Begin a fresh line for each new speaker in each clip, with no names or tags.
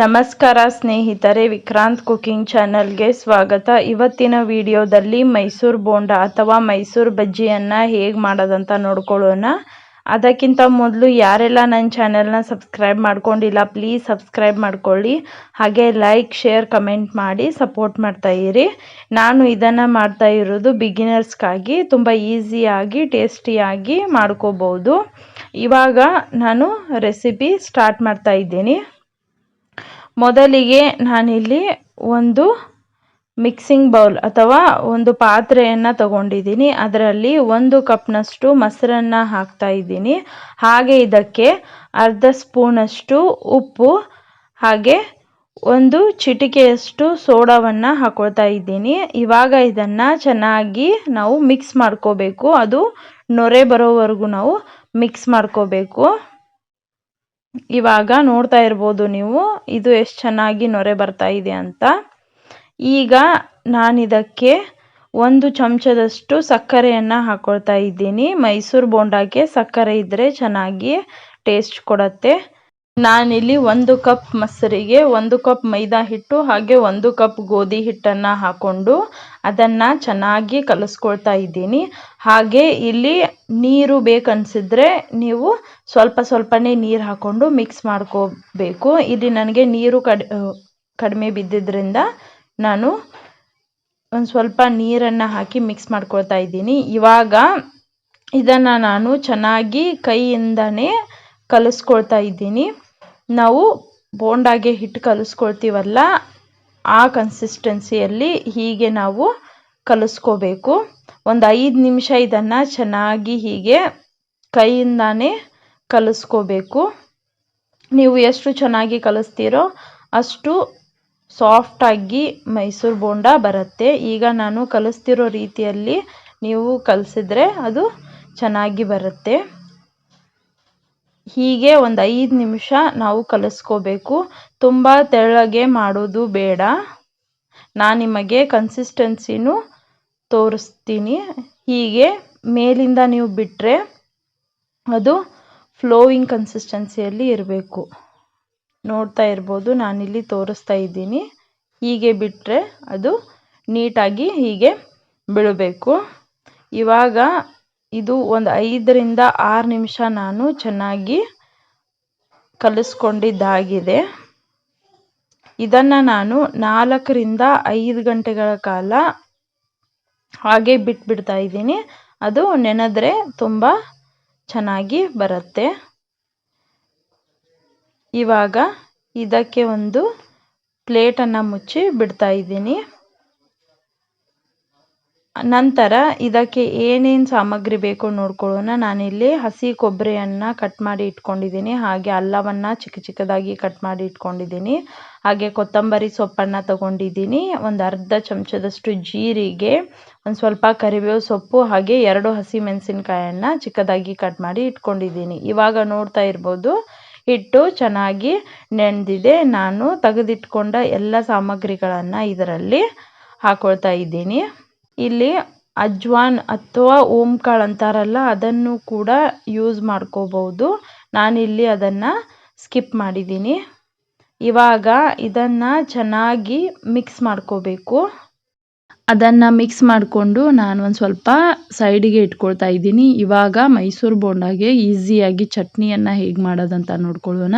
ನಮಸ್ಕಾರ ಸ್ನೇಹಿತರೆ, ವಿಕ್ರಾಂತ್ ಕುಕಿಂಗ್ ಚಾನಲ್ಗೆ ಸ್ವಾಗತ. ಇವತ್ತಿನ ವಿಡಿಯೋದಲ್ಲಿ ಮೈಸೂರು ಬೋಂಡ ಅಥವಾ ಮೈಸೂರು ಬಜ್ಜಿಯನ್ನು ಹೇಗೆ ಮಾಡೋದಂತ ನೋಡ್ಕೊಳ್ಳೋಣ. ಅದಕ್ಕಿಂತ ಮೊದಲು ಯಾರೆಲ್ಲ ನನ್ನ ಚಾನೆಲ್ನ ಸಬ್ಸ್ಕ್ರೈಬ್ ಮಾಡ್ಕೊಂಡಿಲ್ಲ, ಪ್ಲೀಸ್ ಸಬ್ಸ್ಕ್ರೈಬ್ ಮಾಡ್ಕೊಳ್ಳಿ. ಹಾಗೆ ಲೈಕ್, ಶೇರ್, ಕಮೆಂಟ್ ಮಾಡಿ ಸಪೋರ್ಟ್ ಮಾಡ್ತಾ ಇರಿ. ನಾನು ಇದನ್ನು ಮಾಡ್ತಾ ಇರೋದು ಬಿಗಿನರ್ಸ್ಗಾಗಿ, ತುಂಬ ಈಸಿಯಾಗಿ, ಟೇಸ್ಟಿಯಾಗಿ ಮಾಡ್ಕೋಬೋದು. ಇವಾಗ ನಾನು ರೆಸಿಪಿ ಸ್ಟಾರ್ಟ್ ಮಾಡ್ತಾ ಇದ್ದೀನಿ. ಮೊದಲಿಗೆ ನಾನಿಲ್ಲಿ ಒಂದು ಮಿಕ್ಸಿಂಗ್ ಬೌಲ್ ಅಥವಾ ಒಂದು ಪಾತ್ರೆಯನ್ನು ತಗೊಂಡಿದ್ದೀನಿ. ಅದರಲ್ಲಿ ಒಂದು ಕಪ್ನಷ್ಟು ಮೊಸರನ್ನು ಹಾಕ್ತಾ ಇದ್ದೀನಿ. ಹಾಗೆ ಇದಕ್ಕೆ ಅರ್ಧ ಸ್ಪೂನಷ್ಟು ಉಪ್ಪು, ಹಾಗೆ ಒಂದು ಚಿಟಿಕೆಯಷ್ಟು ಸೋಡಾವನ್ನು ಹಾಕೊಳ್ತಾ ಇದ್ದೀನಿ. ಇವಾಗ ಇದನ್ನು ಚೆನ್ನಾಗಿ ನಾವು ಮಿಕ್ಸ್ ಮಾಡ್ಕೋಬೇಕು. ಅದು ನೊರೆ ಬರೋವರೆಗೂ ನಾವು ಮಿಕ್ಸ್ ಮಾಡ್ಕೋಬೇಕು. ಇವಾಗ ನೋಡ್ತಾ ಇರ್ಬೋದು ನೀವು, ಇದು ಎಷ್ಟು ಚೆನ್ನಾಗಿ ನೊರೆ ಬರ್ತಾ ಇದೆ ಅಂತ. ಈಗ ನಾನಿದಕ್ಕೆ ಒಂದು ಚಮಚದಷ್ಟು ಸಕ್ಕರೆಯನ್ನು ಹಾಕೊಳ್ತಾ ಇದ್ದೀನಿ. ಮೈಸೂರು ಬೋಂಡಾಕ್ಕೆ ಸಕ್ಕರೆ ಇದ್ದರೆ ಚೆನ್ನಾಗಿ ಟೇಸ್ಟ್ ಕೊಡುತ್ತೆ. ನಾನಿಲ್ಲಿ ಒಂದು ಕಪ್ ಮೊಸರಿಗೆ ಒಂದು ಕಪ್ ಮೈದಾ ಹಿಟ್ಟು ಹಾಗೆ ಒಂದು ಕಪ್ ಗೋಧಿ ಹಿಟ್ಟನ್ನು ಹಾಕ್ಕೊಂಡು ಅದನ್ನು ಚೆನ್ನಾಗಿ ಕಲಿಸ್ಕೊಳ್ತಾ ಇದ್ದೀನಿ. ಹಾಗೆ ಇಲ್ಲಿ ನೀರು ಬೇಕನ್ಸಿದ್ರೆ ನೀವು ಸ್ವಲ್ಪ ಸ್ವಲ್ಪನೇ ನೀರು ಹಾಕ್ಕೊಂಡು ಮಿಕ್ಸ್ ಮಾಡ್ಕೋಬೇಕು. ಇಲ್ಲಿ ನನಗೆ ನೀರು ಕಡ್ ಕಡಿಮೆ ಬಿದ್ದಿದ್ದರಿಂದ ನಾನು ಒಂದು ಸ್ವಲ್ಪ ನೀರನ್ನು ಹಾಕಿ ಮಿಕ್ಸ್ ಮಾಡ್ಕೊಳ್ತಾ ಇದ್ದೀನಿ. ಇವಾಗ ಇದನ್ನು ನಾನು ಚೆನ್ನಾಗಿ ಕೈಯಿಂದನೇ ಕಲಿಸ್ಕೊಳ್ತಾ ಇದ್ದೀನಿ. ನಾವು ಬೋಂಡಾಗೆ ಹಿಟ್ಟು ಕಲಿಸ್ಕೊಳ್ತೀವಲ್ಲ, ಆ ಕನ್ಸಿಸ್ಟೆನ್ಸಿಯಲ್ಲಿ ಹೀಗೆ ನಾವು ಕಲಿಸ್ಕೋಬೇಕು. ಒಂದು ಐದು ನಿಮಿಷ ಇದನ್ನು ಚೆನ್ನಾಗಿ ಹೀಗೆ ಕೈಯಿಂದಾನೇ ಕಲಿಸ್ಕೋಬೇಕು. ನೀವು ಎಷ್ಟು ಚೆನ್ನಾಗಿ ಕಲಿಸ್ತೀರೋ ಅಷ್ಟು ಸಾಫ್ಟಾಗಿ ಮೈಸೂರು ಬೋಂಡ ಬರುತ್ತೆ. ಈಗ ನಾನು ಕಲಿಸ್ತಿರೋ ರೀತಿಯಲ್ಲಿ ನೀವು ಕಲಿಸಿದ್ರೆ ಅದು ಚೆನ್ನಾಗಿ ಬರುತ್ತೆ. ಹೀಗೆ ಒಂದು ಐದು ನಿಮಿಷ ನಾವು ಕಲಿಸ್ಕೋಬೇಕು. ತುಂಬ ತೆಳ್ಳಗೆ ಮಾಡೋದು ಬೇಡ. ನಾನು ನಿಮಗೆ ಕನ್ಸಿಸ್ಟೆನ್ಸಿನೂ ತೋರಿಸ್ತೀನಿ. ಹೀಗೆ ಮೇಲಿಂದ ನೀವು ಬಿಟ್ಟರೆ ಅದು ಫ್ಲೋಯಿಂಗ್ ಕನ್ಸಿಸ್ಟೆನ್ಸಿಯಲ್ಲಿ ಇರಬೇಕು. ನೋಡ್ತಾ ಇರ್ಬೋದು, ನಾನಿಲ್ಲಿ ತೋರಿಸ್ತಾ ಇದ್ದೀನಿ. ಹೀಗೆ ಬಿಟ್ಟರೆ ಅದು ನೀಟಾಗಿ ಹೀಗೆ ಬೀಳಬೇಕು. ಇವಾಗ ಇದು ಒಂದು ಐದರಿಂದ ಆರು ನಿಮಿಷ ನಾನು ಚೆನ್ನಾಗಿ ಕಲಿಸ್ಕೊಂಡಿದ್ದಾಗಿದೆ. ಇದನ್ನು ನಾನು ನಾಲ್ಕರಿಂದ ಐದು ಗಂಟೆಗಳ ಕಾಲ ಹಾಗೆ ಬಿಟ್ಬಿಡ್ತಾ ಇದ್ದೀನಿ. ಅದು ನೆನೆದ್ರೆ ತುಂಬ ಚೆನ್ನಾಗಿ ಬರುತ್ತೆ. ಇವಾಗ ಇದಕ್ಕೆ ಒಂದು ಪ್ಲೇಟನ್ನು ಮುಚ್ಚಿ ಬಿಡ್ತಾ ಇದ್ದೀನಿ. ನಂತರ ಇದಕ್ಕೆ ಏನೇನು ಸಾಮಗ್ರಿ ಬೇಕು ನೋಡ್ಕೊಳ್ಳೋಣ. ನಾನಿಲ್ಲಿ ಹಸಿ ಕೊಬ್ಬರಿಯನ್ನು ಕಟ್ ಮಾಡಿ ಇಟ್ಕೊಂಡಿದ್ದೀನಿ. ಹಾಗೆ ಅಲ್ಲವನ್ನು ಚಿಕ್ಕ ಚಿಕ್ಕದಾಗಿ ಕಟ್ ಮಾಡಿ ಇಟ್ಕೊಂಡಿದ್ದೀನಿ. ಹಾಗೆ ಕೊತ್ತಂಬರಿ ಸೊಪ್ಪನ್ನು ತಗೊಂಡಿದ್ದೀನಿ. ಒಂದು ಅರ್ಧ ಚಮಚದಷ್ಟು ಜೀರಿಗೆ, ಒಂದು ಸ್ವಲ್ಪ ಕರಿಬೇವು ಸೊಪ್ಪು, ಹಾಗೆ ಎರಡು ಹಸಿ ಮೆಣಸಿನ್ಕಾಯನ್ನು ಚಿಕ್ಕದಾಗಿ ಕಟ್ ಮಾಡಿ ಇಟ್ಕೊಂಡಿದ್ದೀನಿ. ಇವಾಗ ನೋಡ್ತಾ ಇರ್ಬೋದು, ಹಿಟ್ಟು ಚೆನ್ನಾಗಿ ನೆನೆದಿದೆ. ನಾನು ತೆಗೆದಿಟ್ಕೊಂಡ ಎಲ್ಲ ಸಾಮಗ್ರಿಗಳನ್ನು ಇದರಲ್ಲಿ ಹಾಕೊಳ್ತಾ ಇದ್ದೀನಿ. ಇಲ್ಲಿ ಅಜ್ವಾನ್ ಅಥವಾ ಓಂಕಾಳು ಅಂತಾರಲ್ಲ, ಅದನ್ನು ಕೂಡ ಯೂಸ್ ಮಾಡ್ಕೋಬೋದು ನಾನಿಲ್ಲಿ ಅದನ್ನು ಸ್ಕಿಪ್ ಮಾಡಿದ್ದೀನಿ. ಇವಾಗ ಇದನ್ನು ಚೆನ್ನಾಗಿ ಮಿಕ್ಸ್ ಮಾಡ್ಕೋಬೇಕು. ಅದನ್ನು ಮಿಕ್ಸ್ ಮಾಡಿಕೊಂಡು ನಾನು ಒಂದು ಸ್ವಲ್ಪ ಸೈಡಿಗೆ ಇಟ್ಕೊಳ್ತಾ ಇದ್ದೀನಿ. ಇವಾಗ ಮೈಸೂರು ಬೋಂಡಾಗೆ ಈಸಿಯಾಗಿ ಚಟ್ನಿಯನ್ನು ಹೇಗೆ ಮಾಡೋದಂತ ನೋಡ್ಕೊಳ್ಳೋಣ.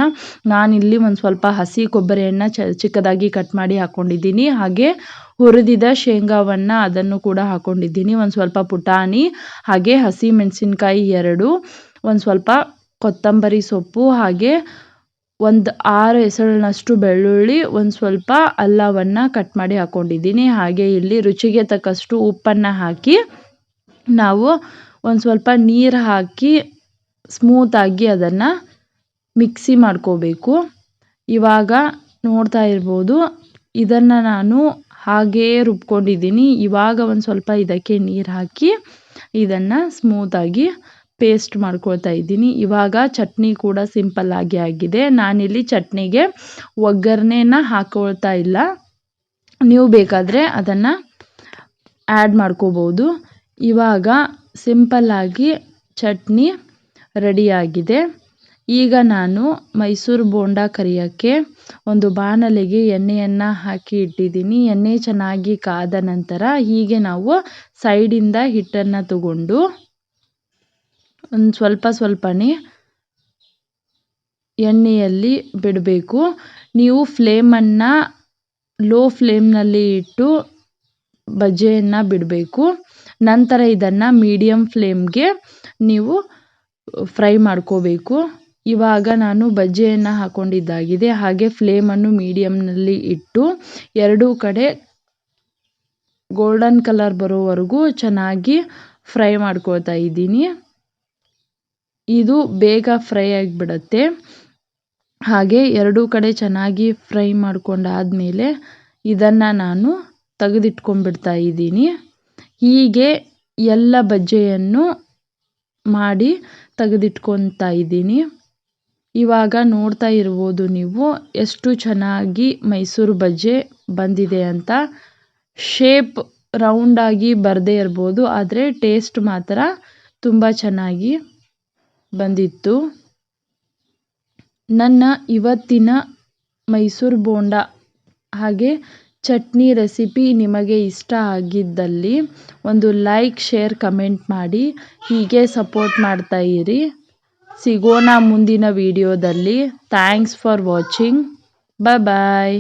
ನಾನಿಲ್ಲಿ ಒಂದು ಸ್ವಲ್ಪ ಹಸಿ ಕೊಬ್ಬರಿಯನ್ನು ಚ, ಚಿಕ್ಕದಾಗಿ ಕಟ್ ಮಾಡಿ ಹಾಕ್ಕೊಂಡಿದ್ದೀನಿ ಹಾಗೆ ಹುರಿದಿದ ಶೇಂಗಾವನ್ನು ಅದನ್ನು ಕೂಡ ಹಾಕ್ಕೊಂಡಿದ್ದೀನಿ ಒಂದು ಸ್ವಲ್ಪ ಪುಟಾಣಿ, ಹಾಗೆ ಹಸಿ ಮೆಣಸಿನ್ಕಾಯಿ ಎರಡು, ಒಂದು ಸ್ವಲ್ಪ ಕೊತ್ತಂಬರಿ ಸೊಪ್ಪು, ಹಾಗೆ ಒಂದು ಆರು ಹೆಸರಿನಷ್ಟು ಬೆಳ್ಳುಳ್ಳಿ, ಒಂದು ಸ್ವಲ್ಪ ಅಲ್ಲವನ್ನು ಕಟ್ ಮಾಡಿ ಹಾಕ್ಕೊಂಡಿದ್ದೀನಿ ಹಾಗೆ ಇಲ್ಲಿ ರುಚಿಗೆ ತಕ್ಕಷ್ಟು ಉಪ್ಪನ್ನು ಹಾಕಿ ನಾವು ಒಂದು ಸ್ವಲ್ಪ ನೀರು ಹಾಕಿ ಸ್ಮೂತಾಗಿ ಅದನ್ನು ಮಿಕ್ಸಿ ಮಾಡ್ಕೋಬೇಕು. ಇವಾಗ ನೋಡ್ತಾ ಇರ್ಬೋದು, ಇದನ್ನು ನಾನು ಹಾಗೆಯೇ ರುಬ್ಕೊಂಡಿದ್ದೀನಿ. ಇವಾಗ ಒಂದು ಸ್ವಲ್ಪ ಇದಕ್ಕೆ ನೀರು ಹಾಕಿ ಇದನ್ನು ಸ್ಮೂತಾಗಿ ಪೇಸ್ಟ್ ಮಾಡ್ಕೊಳ್ತಾ ಇದ್ದೀನಿ. ಇವಾಗ ಚಟ್ನಿ ಕೂಡ ಸಿಂಪಲ್ ಆಗಿ ಆಗಿದೆ. ನಾನಿಲ್ಲಿ ಚಟ್ನಿಗೆ ಒಗ್ಗರಣೆನ ಹಾಕೊಳ್ತಾ ಇಲ್ಲ. ನೀವು ಬೇಕಾದರೆ ಅದನ್ನು ಆ್ಯಡ್ ಮಾಡ್ಕೋಬೋದು. ಇವಾಗ ಸಿಂಪಲ್ಲಾಗಿ ಚಟ್ನಿ ರೆಡಿಯಾಗಿದೆ ಈಗ ನಾನು ಮೈಸೂರು ಬೋಂಡ ಕರಿಯೋಕ್ಕೆ ಒಂದು ಬಾಣಲೆಗೆ ಎಣ್ಣೆಯನ್ನು ಹಾಕಿ ಇಟ್ಟಿದ್ದೀನಿ. ಎಣ್ಣೆ ಚೆನ್ನಾಗಿ ಕಾದ ನಂತರ ಹೀಗೆ ನಾವು ಸೈಡಿಂದ ಹಿಟ್ಟನ್ನು ತಗೊಂಡು ಒಂದು ಸ್ವಲ್ಪ ಸ್ವಲ್ಪನೇ ಎಣ್ಣೆಯಲ್ಲಿ ಬಿಡಬೇಕು. ನೀವು ಫ್ಲೇಮನ್ನು ಲೋ ಫ್ಲೇಮ್ನಲ್ಲಿ ಇಟ್ಟು ಬಜ್ಜೆಯನ್ನು ಬಿಡಬೇಕು. ನಂತರ ಇದನ್ನು ಮೀಡಿಯಮ್ ಫ್ಲೇಮ್ಗೆ ನೀವು ಫ್ರೈ ಮಾಡ್ಕೋಬೇಕು. ಇವಾಗ ನಾನು ಬಜ್ಜೆಯನ್ನು ಹಾಕ್ಕೊಂಡಿದ್ದಾಗಿದೆ ಹಾಗೆ ಫ್ಲೇಮನ್ನು ಮೀಡಿಯಮ್ನಲ್ಲಿ ಇಟ್ಟು ಎರಡೂ ಕಡೆ ಗೋಲ್ಡನ್ ಕಲರ್ ಬರೋವರೆಗೂ ಚೆನ್ನಾಗಿ ಫ್ರೈ ಮಾಡ್ಕೊಳ್ತಾ ಇದ್ದೀನಿ. ಇದು ಬೇಗ ಫ್ರೈ ಆಗಿಬಿಡತ್ತೆ. ಹಾಗೆ ಎರಡೂ ಕಡೆ ಚೆನ್ನಾಗಿ ಫ್ರೈ ಮಾಡ್ಕೊಂಡಾದಮೇಲೆ ಇದನ್ನು ನಾನು ತೆಗೆದಿಟ್ಕೊಂಡ್ಬಿಡ್ತಾ ಇದ್ದೀನಿ. ಹೀಗೆ ಎಲ್ಲ ಬಜ್ಜೆಯನ್ನು ಮಾಡಿ ತೆಗೆದಿಟ್ಕೊತಾ ಇದ್ದೀನಿ. ಇವಾಗ ನೋಡ್ತಾ ಇರ್ಬೋದು ನೀವು ಎಷ್ಟು ಚೆನ್ನಾಗಿ ಮೈಸೂರು ಬಜ್ಜೆ ಬಂದಿದೆ ಅಂತ. ಶೇಪ್ ರೌಂಡಾಗಿ ಬರದೇ ಇರ್ಬೋದು, ಆದರೆ ಟೇಸ್ಟ್ ಮಾತ್ರ ತುಂಬ ಚೆನ್ನಾಗಿ ಬಂದಿತ್ತು. ನನ್ನ ಇವತ್ತಿನ ಮೈಸೂರು ಬೋಂಡ ಹಾಗೆ ಚಟ್ನಿ ರೆಸಿಪಿ ನಿಮಗೆ ಇಷ್ಟ ಆಗಿದ್ದಲ್ಲಿ ಒಂದು ಲೈಕ್, ಶೇರ್, ಕಮೆಂಟ್ ಮಾಡಿ. ಹೀಗೆ ಸಪೋರ್ಟ್ ಮಾಡ್ತಾ ಇರಿ. ಸಿಗೋಣ ಮುಂದಿನ ವಿಡಿಯೋದಲ್ಲಿ. Thanks for watching. Bye bye